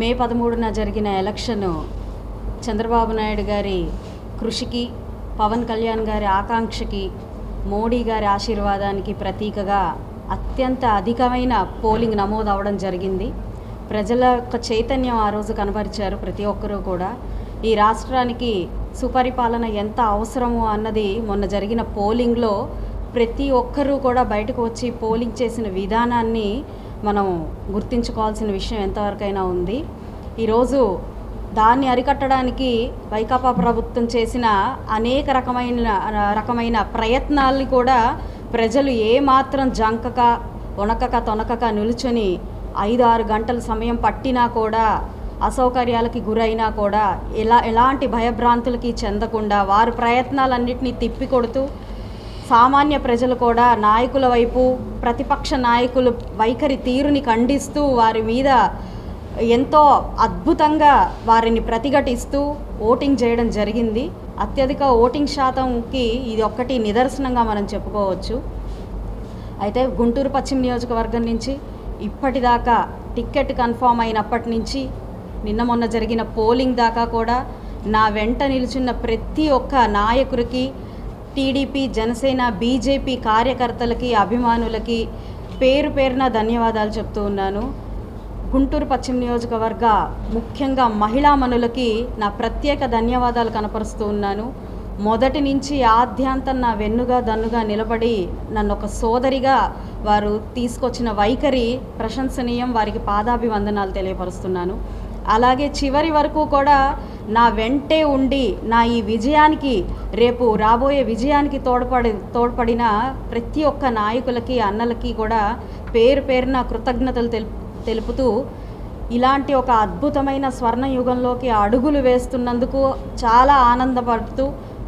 మే పదమూడున జరిగిన ఎలక్షన్ చంద్రబాబు నాయుడు గారి కృషికి పవన్ కళ్యాణ్ గారి ఆకాంక్షకి మోడీ గారి ఆశీర్వాదానికి ప్రతీకగా అత్యంత అధికమైన పోలింగ్ నమోదు అవడం జరిగింది. ప్రజల యొక్క చైతన్యం ఆ రోజు కనబరిచారు ప్రతి ఒక్కరూ కూడా. ఈ రాష్ట్రానికి సుపరిపాలన ఎంత అవసరమో అన్నది మొన్న జరిగిన పోలింగ్లో ప్రతి ఒక్కరూ కూడా బయటకు వచ్చి పోలింగ్ చేసిన విధానాన్ని మనం గుర్తించుకోవాల్సిన విషయం ఎంతవరకైనా ఉంది. ఈరోజు దాన్ని అరికట్టడానికి వైకాపా ప్రభుత్వం చేసిన అనేక రకమైన రకమైన ప్రయత్నాల్ని కూడా ప్రజలు ఏమాత్రం జంకక ఉనకక తొనకక నిలుచొని ఐదు ఆరు గంటల సమయం పట్టినా కూడా అసౌకర్యాలకి గురైనా కూడా ఎలా ఎలాంటి భయభ్రాంతులకి చెందకుండా వారి ప్రయత్నాలన్నింటినీ తిప్పికొడుతూ సామాన్య ప్రజలు కూడా నాయకుల వైపు ప్రతిపక్ష నాయకులు వైఖరి తీరుని ఖండిస్తూ వారి మీద ఎంతో అద్భుతంగా వారిని ప్రతిఘటిస్తూ ఓటింగ్ చేయడం జరిగింది. అత్యధిక ఓటింగ్ శాతంకి ఇది ఒక్కటి నిదర్శనంగా మనం చెప్పుకోవచ్చు. అయితే గుంటూరు పశ్చిమ నియోజకవర్గం నుంచి ఇప్పటిదాకా టిక్కెట్ కన్ఫామ్ అయినప్పటి నుంచి నిన్న మొన్న జరిగిన పోలింగ్ దాకా కూడా నా వెంట నిలుచున్న ప్రతి ఒక్క నాయకుడికి టీడీపీ జనసేన బీజేపీ కార్యకర్తలకి అభిమానులకి పేరు పేరున ధన్యవాదాలు చెప్తూ ఉన్నాను. గుంటూరు పశ్చిమ నియోజకవర్గ ముఖ్యంగా మహిళా మనులకి నా ప్రత్యేక ధన్యవాదాలు కనపరుస్తూ ఉన్నాను. మొదటి నుంచి ఆద్యాంతం నా వెన్నుగా దన్నుగా నిలబడి నన్ను ఒక సోదరిగా వారు తీసుకొచ్చిన వైఖరి ప్రశంసనీయం. వారికి పాదాభివందనాలు తెలియపరుస్తున్నాను. అలాగే చివరి వరకు కూడా నా వెంటే ఉండి నా ఈ విజయానికి రేపు రాబోయే విజయానికి తోడ్పడి తోడ్పడిన ప్రతి ఒక్క నాయకులకి అన్నలకి కూడా పేరు పేరున కృతజ్ఞతలు తెలుపు తెలుపుతూ ఇలాంటి ఒక అద్భుతమైన స్వర్ణ యుగంలోకి అడుగులు వేస్తున్నందుకు చాలా ఆనందపడుతూ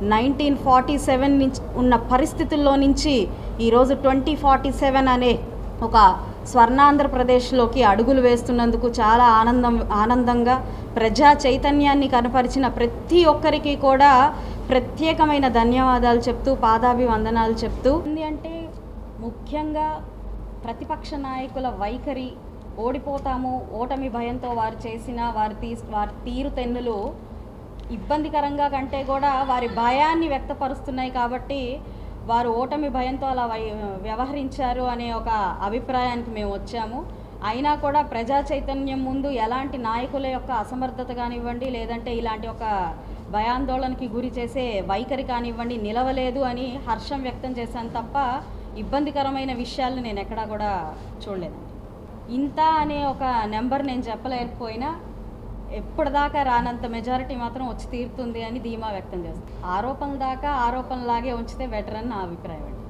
నైన్టీన్ ఫార్టీ సెవెన్ నుంచి ఉన్న పరిస్థితుల్లో నుంచి ఈరోజు ట్వంటీ ఫార్టీ సెవెన్ అనే ఒక స్వర్ణాంధ్రప్రదేశ్లోకి అడుగులు వేస్తున్నందుకు చాలా ఆనందం ఆనందంగా ప్రజా చైతన్యాన్ని కనపరిచిన ప్రతి ఒక్కరికి కూడా ప్రత్యేకమైన ధన్యవాదాలు చెప్తూ పాదాభివందనాలు చెప్తూ. ఉంది అంటే ముఖ్యంగా ప్రతిపక్ష నాయకుల వైఖరి ఓడిపోతాము ఓటమి భయంతో వారు చేసిన వారి తీ వారి తీరుతెన్నులు ఇబ్బందికరంగా కంటే కూడా వారి భయాన్ని వ్యక్తపరుస్తున్నాయి కాబట్టి వారు ఓటమి భయంతో అలా వ్యవహరించారు అనే ఒక అభిప్రాయానికి మేము వచ్చాము. అయినా కూడా ప్రజా చైతన్యం ముందు ఎలాంటి నాయకుల యొక్క అసమర్థత కానివ్వండి లేదంటే ఇలాంటి ఒక భయాందోళనకి గురి చేసే వైఖరి కానివ్వండి నిలవలేదు అని హర్షం వ్యక్తం చేశాను తప్ప ఇబ్బందికరమైన విషయాలను నేను ఎక్కడా కూడా చూడలేదు. ఇంత అనే ఒక నెంబర్ నేను చెప్పలేకపోయినా ఎప్పటిదాకా రానంత మెజారిటీ మాత్రం వచ్చి తీరుతుంది అని ధీమా వ్యక్తం చేస్తాను ఆరోపణల దాకా ఆరోపణలాగే ఉంచితే బెటర్ అని నా అభిప్రాయం అండి.